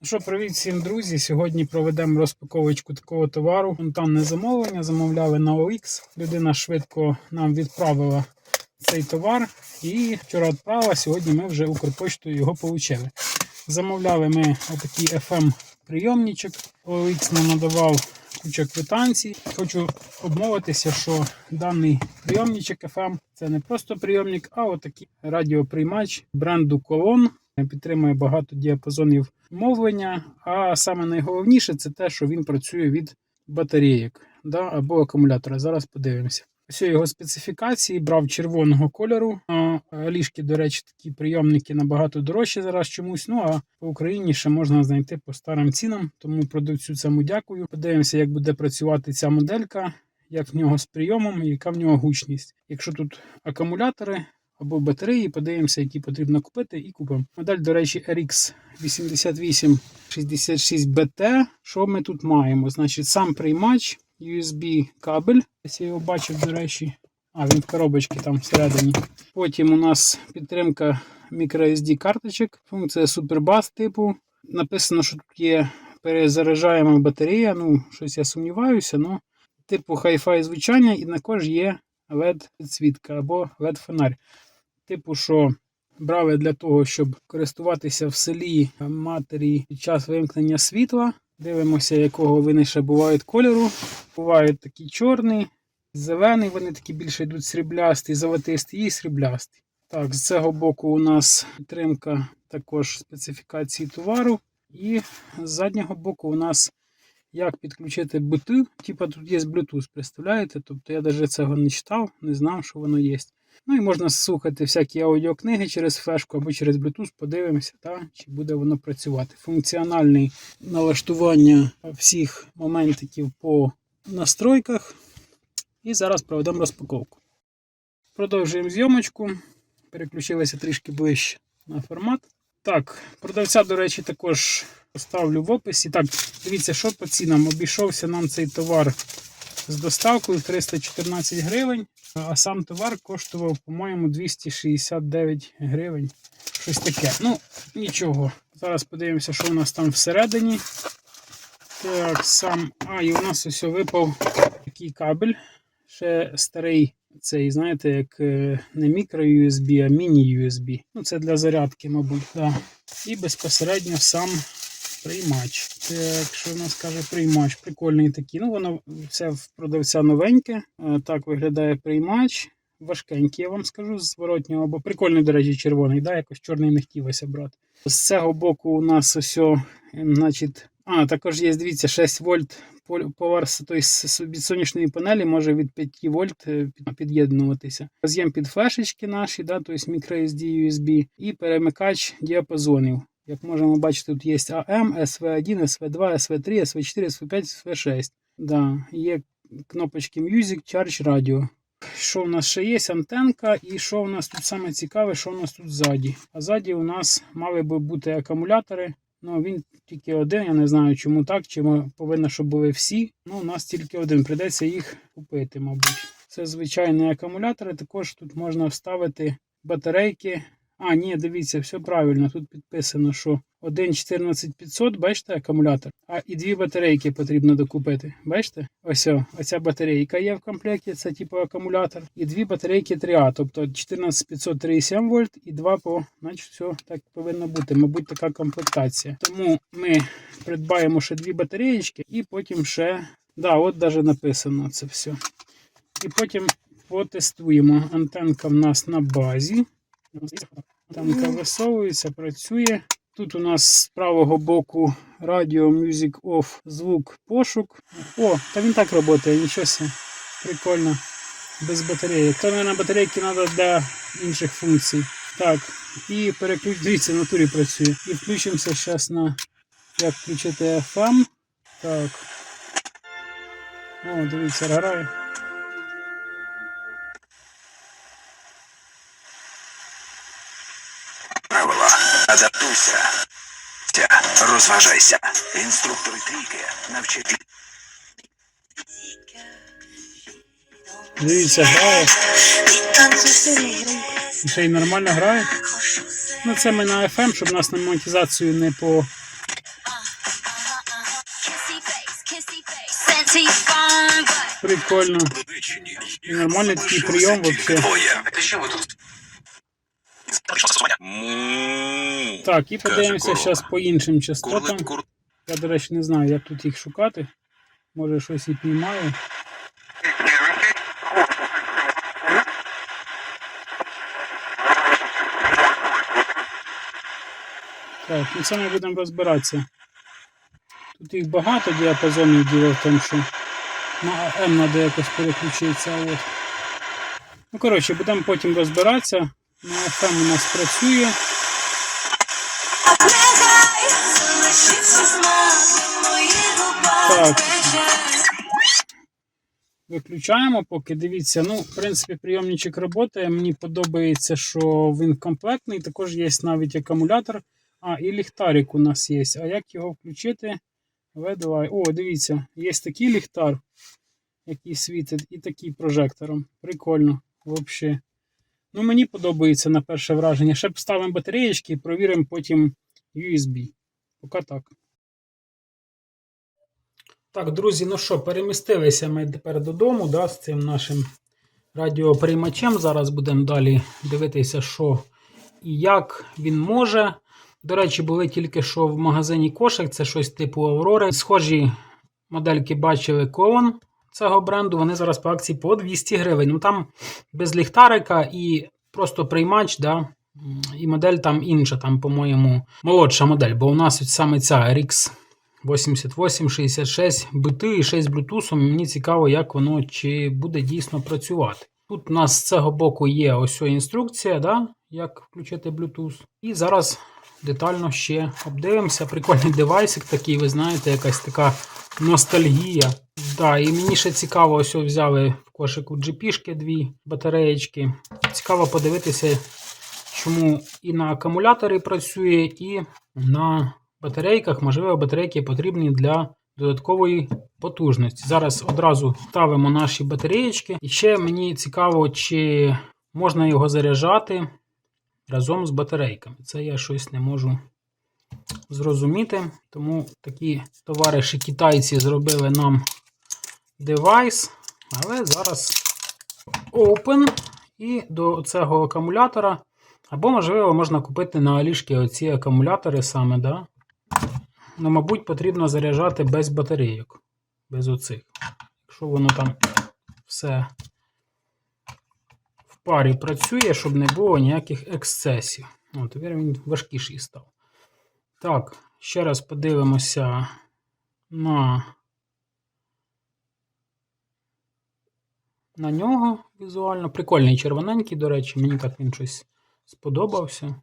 Ну що, привіт всім друзі! Сьогодні проведемо розпаковочку такого товару. Спонтанне замовлення. Замовляли на OX. Людина швидко нам відправила цей товар. І вчора відправила. Сьогодні ми вже Укрпоштою його отримали. Замовляли ми отакий FM прийомничок. OX нам надавав куча квитанцій. Хочу обмовитися, що даний прийомничок FM це не просто прийомник, а отакий радіоприймач бренду Колон. Підтримує багато діапазонів мовлення. А саме найголовніше це те, що він працює від батарейок да, або акумулятора. Зараз подивимося. Ось його специфікації брав червоного кольору. Ліжки, до речі, такі прийомники набагато дорожчі зараз чомусь. Ну а по Україні ще можна знайти по старим цінам. Тому продавцю цьому дякую. Подивимося, як буде працювати ця моделька, як в нього з прийомом, яка в нього гучність. Якщо тут акумулятори або батареї, подивимося, які потрібно купити, і купимо. Модель, до речі, RX 8866BT. Що ми тут маємо? Значить, сам приймач, USB кабель. Ось я його бачив, до речі. А, він в коробочці там всередині. Потім у нас підтримка microSD карточок, функція SuperBus типу. Написано, що тут є перезаряджаєма батарея. Ну, щось я сумніваюся, але типу Hi-Fi звучання і також є LED-підсвітка або LED-фонарь. Типу, що брали для того, щоб користуватися в селі матері під час вимкнення світла. Дивимося, якого вони ще бувають кольору. Бувають такі чорні, зелені, вони такі більше йдуть сріблясті, золотисті і сріблясті. Так, з цього боку у нас підтримка також специфікації товару. І з заднього боку у нас як підключити Bluetooth. Типа тут є Bluetooth, представляєте? Тобто я навіть цього не читав, не знав, що воно є. Ну і можна слухати всякі аудіокниги через флешку або через Bluetooth, подивимося, та, чи буде воно працювати. Функціональне налаштування всіх моментиків по настройках. І зараз проведемо розпаковку. Продовжуємо зйомочку. Переключилися трішки ближче на формат. Так, продавця, до речі, також поставлю в описі. Так, дивіться, що по цінам. Обійшовся нам цей товар з доставкою 314 гривень, а сам товар коштував, по-моєму, 269 гривень. Щось таке. Ну, нічого. Зараз подивимося, що у нас там всередині. Так, сам. А, і у нас ось випав такий кабель. Ще старий цей, знаєте, як е, не мікро USB, а міні-USB. Ну, це для зарядки, мабуть. Да. І безпосередньо сам приймач. Так, що в нас каже приймач? Прикольний такий. Ну, воно все в продавця новеньке. Е, Так виглядає приймач. Важкенький, я вам скажу, з зворотнього, бо прикольний, до речі, червоний, да, якось чорний не хотілося брати. З цього боку у нас ось, значить, а, також є, дивіться, 6 вольт повар тобто, від сонячної панелі може від 5 вольт е, під'єднуватися. Роз'єм під флешечки наші, да, тобто microSD USB, і перемикач діапазонів. Як можемо бачити, тут є AM, SV1, SV2, SV3, SV4, SV5, SV6. Да, Є кнопочки Music, Charge Radio. Що в нас ще є? Антенка, і що в нас тут саме цікаве, що в нас тут ззаді. А ззаді у нас мали би бути акумулятори. Ну, він тільки один, я не знаю, чому так, чи повинно, щоб були всі. Ну, у нас тільки один. Придеться їх купити, мабуть. Це звичайні акумулятори. Також тут можна вставити батарейки. А, ні, дивіться, все правильно. Тут підписано, що 1,14500, бачите, акумулятор. А і дві батарейки потрібно докупити. Бачите? Ось оця батарейка є в комплекті, це типу акумулятор. І дві батарейки 3А, тобто 14500 3,7 вольт і два по, значить, все так повинно бути. Мабуть, така комплектація. Тому ми придбаємо ще дві батареєчки і потім ще. Да, от навіть написано це все. І потім потестуємо. Антенка в нас на базі. Антенка висовується, працює. Тут у нас з правого боку радіо Music Off, звук пошук. О, та він так працює, нічого себе. Прикольно. Без батареї. То, мабуть, батарейки треба для інших функцій. Так, і переключ... Дивіться, в натурі працює. І включимося зараз на як включити FM. Так. О, дивіться, грає. Розважайся. Розважайся. Інструктори трійки навчать. Дивіться, грає. Ще й нормально грає. Ну це ми на FM, щоб нас на монетизацію не по. Прикольно. І нормальний такий прийом вообще. Так, і подивимося зараз по іншим частотам. Я, до речі, не знаю, як тут їх шукати. Може щось і піймаю. Так, ну це ми будемо розбиратися. Тут їх багато діапазонів діло в тому, що на М треба якось переключитися. От. Ну, коротше, будемо потім розбиратися. На FM у нас працює. Так. Виключаємо поки. Дивіться, ну, в принципі, прийомничок працює. Мені подобається, що він комплектний. Також є навіть акумулятор. А, і ліхтарик у нас є. А як його включити? V2. О, дивіться, є такий ліхтар, який світить, і такий прожектором. Прикольно. Взагалі. Ну, мені подобається на перше враження. Ще вставимо батареєчки і провіримо потім USB. Поки так. Так, друзі, ну що, перемістилися ми тепер додому да, з цим нашим радіоприймачем. Зараз будемо далі дивитися, що і як він може. До речі, були тільки що в магазині кошик, це щось типу Аврори. Схожі модельки бачили колон цього бренду. Вони зараз по акції по 200 гривень. Ну там без ліхтарика і просто приймач, да, і модель там інша, там, по-моєму, молодша модель, бо у нас саме ця RX 8866 бити і 6 Bluetooth. Мені цікаво, як воно чи буде дійсно працювати. Тут у нас з цього боку є ось інструкція, да, як включити Bluetooth. І зараз детально ще обдивимося. Прикольний девайсик такий, ви знаєте, якась така ностальгія. Да, і мені ще цікаво, ось взяли в кошику GP-шки дві батареєчки. Цікаво подивитися, чому і на акумуляторі працює, і на батарейках, можливо, батарейки потрібні для додаткової потужності. Зараз одразу ставимо наші батареєчки. І ще мені цікаво, чи можна його заряджати разом з батарейками. Це я щось не можу зрозуміти. Тому такі товариші китайці зробили нам девайс. Але зараз open і до цього акумулятора. Або, можливо, можна купити на Алішки оці акумулятори саме, да? Ну, мабуть, потрібно заряджати без батарейок. Без оцих. Якщо воно там все в парі працює, щоб не було ніяких ексцесів. О, тепер він важкіший став. Так, ще раз подивимося на, на нього візуально. Прикольний червоненький, до речі, мені так він щось сподобався.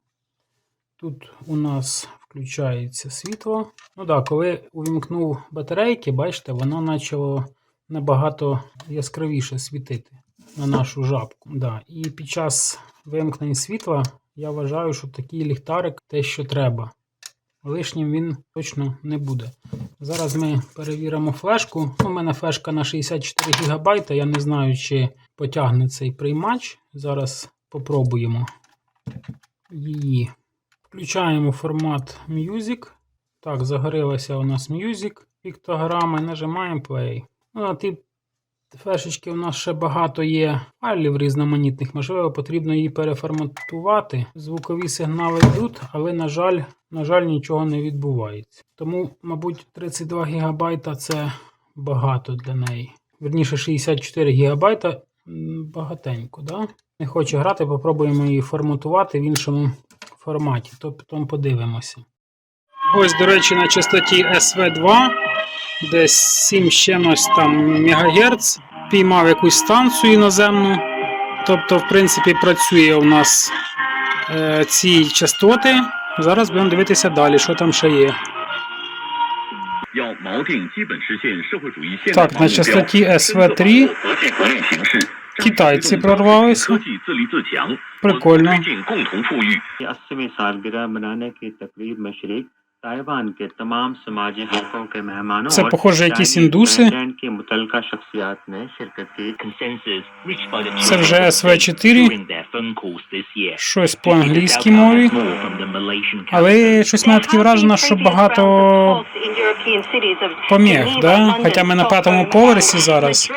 Тут у нас включається світло. Ну так, коли увімкнув батарейки, бачите, воно почало набагато яскравіше світити на нашу жабку. Да. І під час вимкнення світла я вважаю, що такий ліхтарик те, що треба. Лишнім він точно не буде. Зараз ми перевіримо флешку. У мене флешка на 64 ГБ. Я не знаю, чи потягне цей приймач. Зараз попробуємо її. Включаємо формат Music. Так, загорілася у нас Music. Піктограма нажимаємо Play. Ну, тій флешечки у нас ще багато є файлів різноманітних. Можливо, потрібно її переформатувати. Звукові сигнали йдуть, але, на жаль, на жаль, нічого не відбувається. Тому, мабуть, 32 ГБ це багато для неї. Верніше 64 ГБ багатенько, да? Не хоче грати, попробуємо її форматувати в іншому форматі, то потім подивимося. Ось, до речі, на частоті SV2, десь 7 чимось там МГц, піймав якусь станцію іноземну. Тобто, в принципі, працює у нас е, ці частоти. Зараз будемо дивитися далі, що там ще є. Так, на частоті SV3 китайці прорвалися. Прикольно. Це, похоже, якісь індуси. Це вже СВ4. Щось по англійській мові. Але щось має таке враження, що багато поміг, да? Хоча ми на п'ятому поверсі зараз.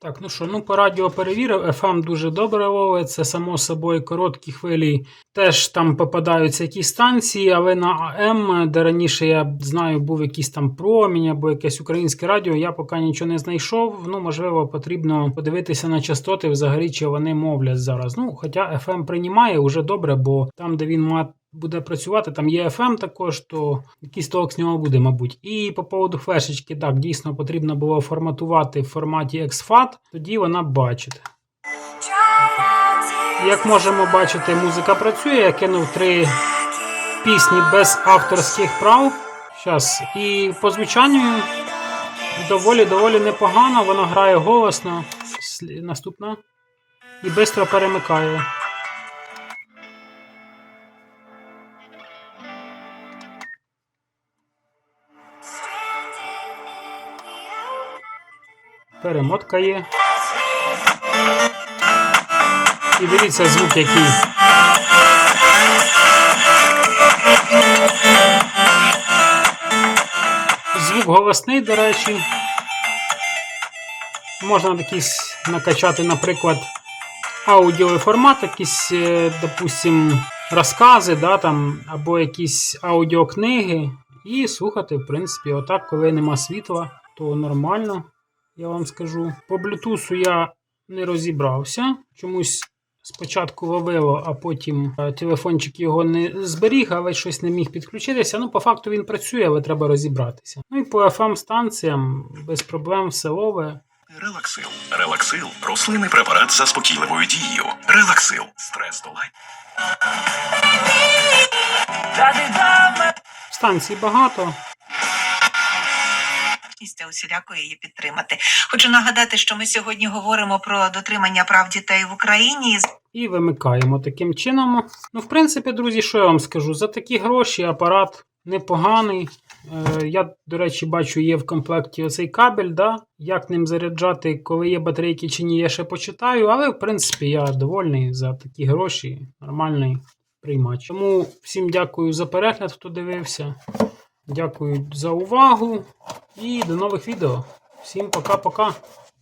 Так, ну що, ну по радіо перевірив, FM дуже добре ловить, це само собою короткі хвилі. Теж там попадаються якісь станції, але на АМ, де раніше я знаю, був якийсь там промінь або якесь українське радіо, я поки нічого не знайшов. Ну, можливо, потрібно подивитися на частоти взагалі, чи вони мовлять зараз. Ну, хоча FM приймає вже добре, бо там, де він має буде працювати, там є FM також, то якийсь толк з нього буде, мабуть. І по поводу флешечки, так, дійсно потрібно було форматувати в форматі exFAT, тоді вона бачите. Як можемо бачити, музика працює. Я кинув три пісні без авторських прав. Щас. І по звучанню доволі доволі непогано, вона грає голосно. Наступна. І швидко перемикає. Перемотка є. І дивіться звук який. Звук голосний, до речі. Можна якийсь накачати, наприклад, аудіовий формат, якісь, е, допустим, розкази, да, там, або якісь аудіокниги. І слухати, в принципі, отак, коли нема світла, то нормально, я вам скажу. По блютусу я не розібрався. Чомусь спочатку ловило, а потім е, телефончик його не зберіг, але щось не міг підключитися. Ну, по факту він працює, але треба розібратися. Ну і по FM станціям без проблем все лове. Релаксил. Релаксил рослинний препарат з заспокійливою дією. Релаксил. Стрес долай. Станцій багато. Місця усіляко її підтримати. Хочу нагадати, що ми сьогодні говоримо про дотримання прав дітей в Україні. І вимикаємо таким чином. Ну, в принципі, друзі, що я вам скажу? За такі гроші апарат непоганий. Е, я, до речі, бачу, є в комплекті оцей кабель. Да? Як ним заряджати, коли є батарейки чи ні, я ще почитаю. Але, в принципі, я довольний за такі гроші. Нормальний приймач. Тому всім дякую за перегляд, хто дивився. Дякую за увагу і до нових відео. Всім пока-пока.